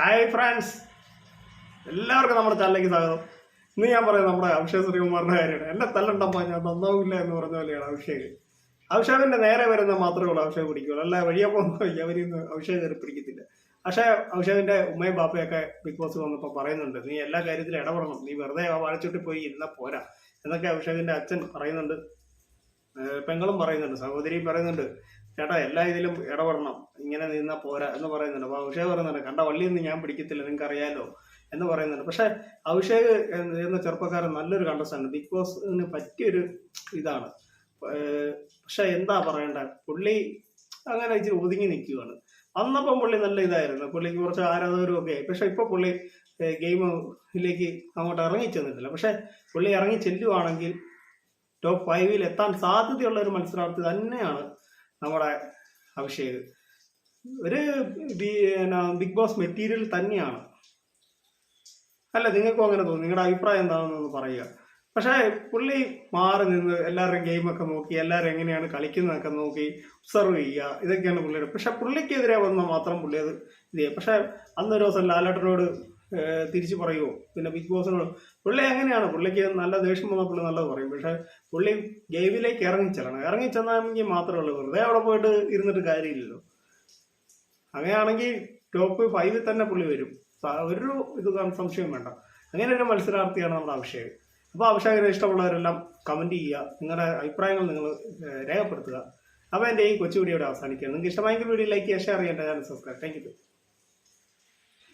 Hi friends എല്ലാവർക്കും നമ്മുടെ ചാനലിലേക്ക് സ്വാഗതം. ഇന്ന് ഞാൻ പറയാം നമ്മുടെ അഭിഷേക് ശ്രീകുമാറിന്റെ കാര്യമാണ്. എന്നെ തല്ലണ്ടപ്പോ ഞാൻ നന്നാവില്ല എന്ന് പറഞ്ഞ പോലെയാണ് അഭിഷേക്. അഭിഷേകിന്റെ നേരെ വരുന്ന മാത്രമേ ഉള്ളൂ അഭിഷേക് പിടിക്കുള്ളൂ അല്ല വഴിയെ പോകുമ്പോൾ അവരിന്ന് അഭിഷേക് നേരെ പിടിക്കത്തില്ല. പക്ഷേ അഭിഷേകിന്റെ ഉമ്മയും ബാപ്പയൊക്കെ ബിഗ് ബോസ് വന്നപ്പോൾ പറയുന്നുണ്ട് നീ എല്ലാ കാര്യത്തിലും ഇടപെടണം. നീ വെറുതെ വാഴച്ചിട്ട് പോയി ഇരുന്നാൽ പോരാ. എന്നൊക്കെ അഭിഷേകിന്റെ അച്ഛൻ പറയുന്നുണ്ട്. പെങ്ങളും പറയുന്നുണ്ട് സഹോദരിയും പറയുന്നുണ്ട്. ചേട്ടാ എല്ലാ ഇതിലും ഇടപെടണം. ഇങ്ങനെ നിന്നാ പോരാ എന്ന് പറയുന്നുണ്ട്. അപ്പൊ അഭിഷേക് പറയുന്നുണ്ട് കണ്ട വള്ളിയൊന്നും ഞാൻ പിടിക്കത്തില്ല നിങ്ങൾക്ക് അറിയാലോ എന്ന് പറയുന്നുണ്ട്. പക്ഷെ അഭിഷേക് എന്ന് ചെറുപ്പക്കാരൻ നല്ലൊരു കണ്ടസ്റ്റാണ് ബിഗ് ബോസിന് പറ്റിയൊരു ഇതാണ്. പക്ഷെ എന്താ പറയണ്ട? പുള്ളി അങ്ങനെ ഇച്ചിരി ഒതുങ്ങി നിൽക്കുകയാണ് അന്നപ്പം പുള്ളി നല്ല ഇതായിരുന്നു. പുള്ളിക്ക് കുറച്ച് ആരാധകരും ഒക്കെ ആയി. പക്ഷെ ഇപ്പൊ പുള്ളി ഗെയിമിലേക്ക് അങ്ങോട്ട് ഇറങ്ങി ചെന്നിട്ടില്ല പക്ഷെ പുള്ളി ഇറങ്ങി ചെല്ലുവാണെങ്കിൽ ടോപ്പ് ഫൈവിൽ എത്താൻ സാധ്യതയുള്ള ഒരു മത്സരാർത്ഥി തന്നെയാണ് നമ്മുടെ അഭിഷേക്. ഒരു ബിഗ് ബോസ് മെറ്റീരിയൽ തന്നെയാണ്. അല്ല നിങ്ങൾക്കും അങ്ങനെ തോന്നുന്നു നിങ്ങളുടെ അഭിപ്രായം എന്താണെന്ന് പറയുക. പക്ഷേ പുള്ളി മാറി നിന്ന് എല്ലാവരുടെയും ഗെയിമൊക്കെ നോക്കി എല്ലാവരും എങ്ങനെയാണ് കളിക്കുന്നതൊക്കെ നോക്കി ഒബ്സർവ് ചെയ്യുക ഇതൊക്കെയാണ് പുള്ളിയുടെ പക്ഷേ പുള്ളിക്കെതിരെ വന്നാൽ മാത്രം പുള്ളി അത് ഇത് ചെയ്യുക പക്ഷേ അന്നൊരു ദിവസം ലാലേട്ടനോട് തിരിച്ചു പറയുമോ പിന്നെ ബിഗ് ബോസിനോട് പുള്ളി എങ്ങനെയാണ് പുള്ളിക്ക് നല്ല ദേഷ്യം വന്നാൽ പുള്ളി നല്ലത് പറയും. പക്ഷെ പുള്ളി ഗെയിമിലേക്ക് ഇറങ്ങിച്ചെല്ലണം. ഇറങ്ങിച്ചെന്നാണെങ്കിൽ മാത്രമേ ഉള്ളൂ. വെറുതെ അവിടെ പോയിട്ട് ഇരുന്നിട്ട് കാര്യമില്ലല്ലോ. അങ്ങനെയാണെങ്കിൽ ടോപ്പ് ഫൈവിൽ തന്നെ പുള്ളി വരും. ഒരു ഇത് സംശയം വേണ്ട. അങ്ങനെ ഒരു മത്സരാർത്ഥിയാണ് നമ്മുടെ അഭിഷേക്. അപ്പോൾ അഭിഷേകിനെ ഇഷ്ടമുള്ളവരെല്ലാം കമന്റ് ചെയ്യുക. നിങ്ങളുടെ അഭിപ്രായങ്ങൾ നിങ്ങൾ രേഖപ്പെടുത്തുക. അപ്പോൾ എന്റെ ഈ കൊച്ചു വീഡിയോ ഇവിടെ അവസാനിക്കുക നിങ്ങൾക്ക് ഇഷ്ടമായെങ്കിൽ വീഡിയോ ലൈക്ക് ചെയ്യുക ഷെയർ ചെയ്യേണ്ട ചാനൽ സബ്സ്ക്രൈബ് താങ്ക് യു